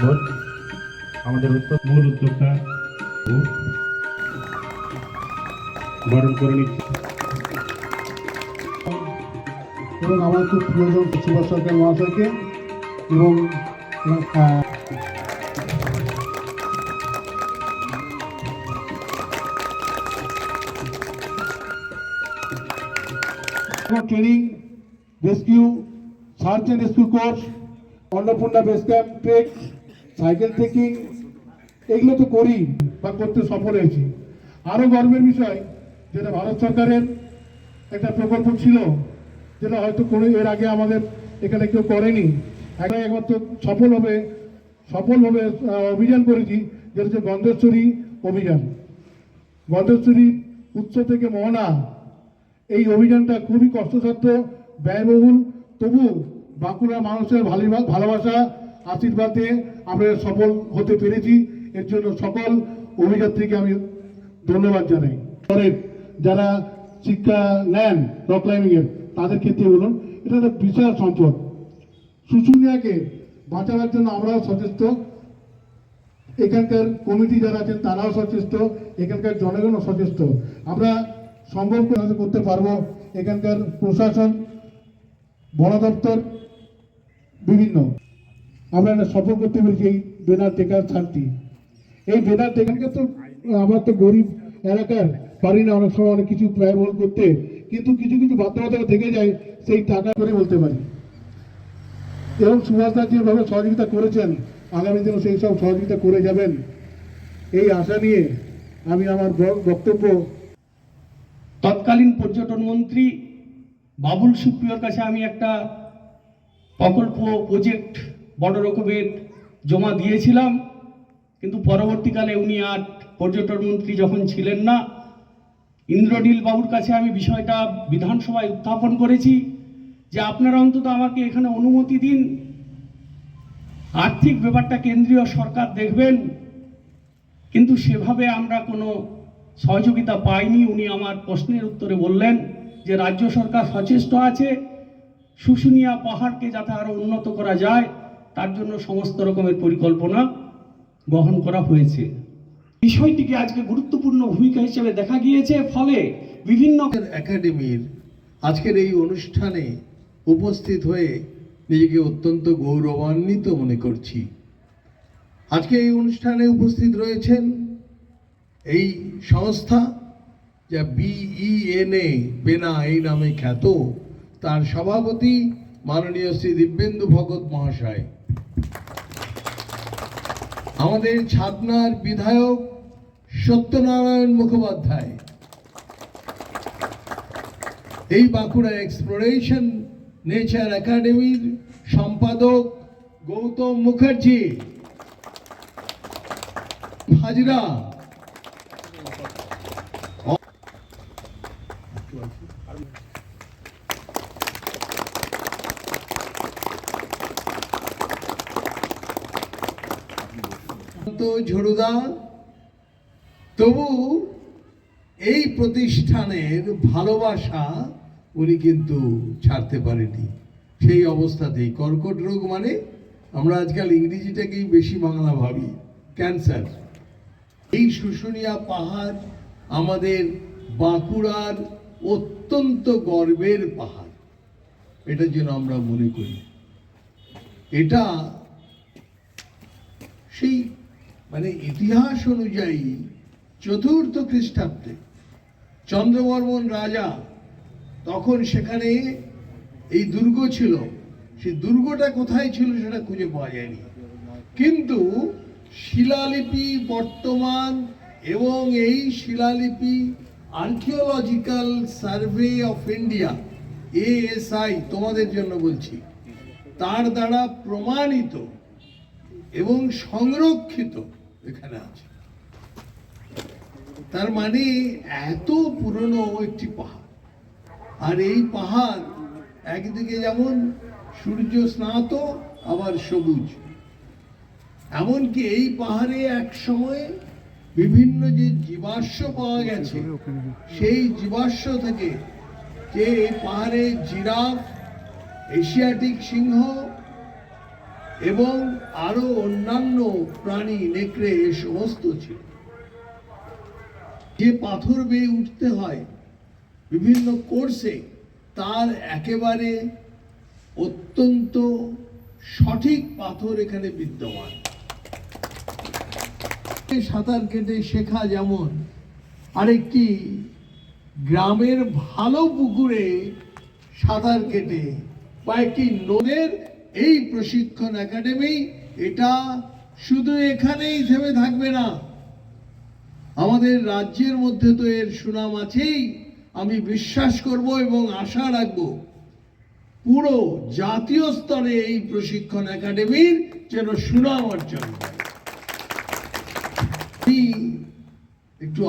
আমাদের উত্তর মূল উদ্যোক্তা বরণ করে নিচ্ছি। এবং আমার খুব প্রিয়জন সুভাষ সরকার মহাশয়কে এবং training rescue search and rescue course Annapurna base camp trek cycle trekking এগুলো তো করি বা করতে সফল হয়েছি। আরও গর্বের বিষয় যেটা ভারত সরকারের একটা প্রকল্প ছিল যেটা হয়তো কোনো এর আগে আমাদের এখানে কেউ করেনি। এখন একমাত্র সফলভাবে সফলভাবে আহ, অভিযান করেছি যেটা হচ্ছে গন্ধেশ্বরী অভিযান। গন্ধেশ্বরী উৎস থেকে মোহনা এই অভিযানটা খুবই কষ্টসাধ্য ব্যয়বহুল তবু বাঁকুড়া মানুষের ভালি- ভালোবাসা আশীর্বাদে আমরা সফল হতে পেরেছি। এর জন্য সকল অভিযাত্রীকে আমি ধন্যবাদ জানাই। যারা শিক্ষা নেন রক ক্লাইম্বিং এর, তাদের ক্ষেত্রে বলুন, এটা একটা বিশাল সম্পদ। শুশুনিয়াকে বাঁচানোর জন্য আমরাও সচেষ্ট। এখানকার কমিটি যারা আছেন, তারাও সচেষ্ট। এখানকার জনগণও সচেষ্ট। আমরা সম্ভব করতে পারব। এখানকার প্রশাসন, বন দপ্তর, বিভিন্ন। আমরা এটা সফল করতে পেরেছি এই বেনার টেকার ছাড়টি এই বেনার টেকারকে তো, আমরা তো গরিব এলাকার, পারি না অনেক সময় অনেক কিছু ব্যয়বহুল করতে, কিন্তু কিছু কিছু বাধ্যবাধকতা থেকে যায়, সেই টাকা করে বলতে পারি। এবং সুভাষ দা যেভাবে সহযোগিতা করেছেন, আগামী দিনে সেই সব সহযোগিতা করে যাবেন। এই আশা নিয়ে আমি আমার বক্তব্য। তৎকালীন পর্যটন মন্ত্রী বাবুল সুপ্রিয়র কাছে আমি একটা প্রকল্প প্রজেক্ট বড় রকমের জমা দিয়েছিলাম, কিন্তু পরবর্তীকালে উনি আর পর্যটন মন্ত্রী যখন ছিলেন না, ইন্দ্রনীল বাবুর কাছে আমি বিষয়টা বিধানসভায় উত্থাপন করেছি যে আপনারা অন্তত আমাকে এখানে অনুমতি দিন। আর্থিক ব্যাপারটা কেন্দ্রীয় সরকার দেখবেন, কিন্তু সেভাবে আমরা কোনো সহযোগিতা পাইনি। উনি আমার প্রশ্নের উত্তরে বললেন যে রাজ্য সরকার সচেষ্ট আছে, শুশুনিয়া পাহাড়কে যাতে আরও উন্নত করা যায় তার জন্য সমস্ত রকমের পরিকল্পনা গ্রহণ করা হয়েছে। বিষয়টিকে আজকে গুরুত্বপূর্ণ ভূমিকা হিসেবে দেখা গিয়েছে, ফলে বিভিন্ন একাডেমির আজকের এই অনুষ্ঠানে উপস্থিত হয়ে নিজেকে অত্যন্ত গৌরবান্বিত মনে করছি। আজকে এই অনুষ্ঠানে উপস্থিত রয়েছেন এই সংস্থা যা বিইএনএ বেনা এই নামে খ্যাত, তার সভাপতি মাননীয় শ্রী দিব্যেন্দু ভগত মহাশয়। আমাদের ছাতনার বিধায়ক সত্যনারায়ণ মুখোপাধ্যায়। এই বাঁকুড়া এক্সপ্লোরেশন নেচার একাডেমির সম্পাদক গৌতম মুখার্জি। হাজরা। তো ঝড়ুদা তবু এই প্রতিষ্ঠানের ভালোবাসা উনি কিন্তু ছাড়তে পারেনি সেই অবস্থাতেই কর্কট রোগ মানে আমরা আজকাল ইংরেজিটাকেই বেশি বাংলা ভাবি, ক্যান্সার। এই শুশুনিয়া পাহাড় আমাদের বাঁকুড়ার অত্যন্ত গর্বের পাহাড়। এটা যেন আমরা মনে করি। এটা সেই মানে ইতিহাস অনুযায়ী চতুর্থ খ্রিস্টাব্দে চন্দ্রবর্মন রাজা তখন সেখানে এই দুর্গ ছিল। সেই দুর্গটা কোথায় ছিল সেটা খুঁজে পাওয়া যায়নি। কিন্তু শিলালিপি বর্তমান এবং এই শিলালিপি archaeological survey of India ASI তোমাদের জন্য বলছি, তার দ্বারা প্রমাণিত এবং সংরক্ষিত এখানে আছে। তার মানে এত পুরনো একটি পাহাড়। আর এই পাহাড় একদিকে যেমন সূর্য স্নাত, আবার সবুজ। এমনকি এই পাহাড়ে এক সময় বিভিন্ন যে জীবাশ্ম পাওয়া গেছে, সেই জীবাশ্ম থেকে যে এই পাহাড়ে জিরাফ, এশিয়াটিক সিংহ এবং আরও অন্যান্য প্রাণী নেকড়ে এ সমস্ত ছিল। যে পাথর বেয়ে উঠতে হয় বিভিন্ন কোর্সে, তার একেবারে অত্যন্ত সঠিক পাথর এখানে বিদ্যমান। সাঁতার কেটে শেখা যেমন আরেকটি গ্রামের ভালো পুকুরে সাঁতার কেটে বা একটি নদের এই প্রশিক্ষণ একাডেমি, এটা শুধু এখানেই থেমে থাকবে না। আমাদের রাজ্যের মধ্যে তো এর সুনাম আছেই, আমি বিশ্বাস করব এবং আশা রাখব। পুরো জাতীয় স্তরে এই প্রশিক্ষণ একাডেমির যেন সুনাম অর্জন একটু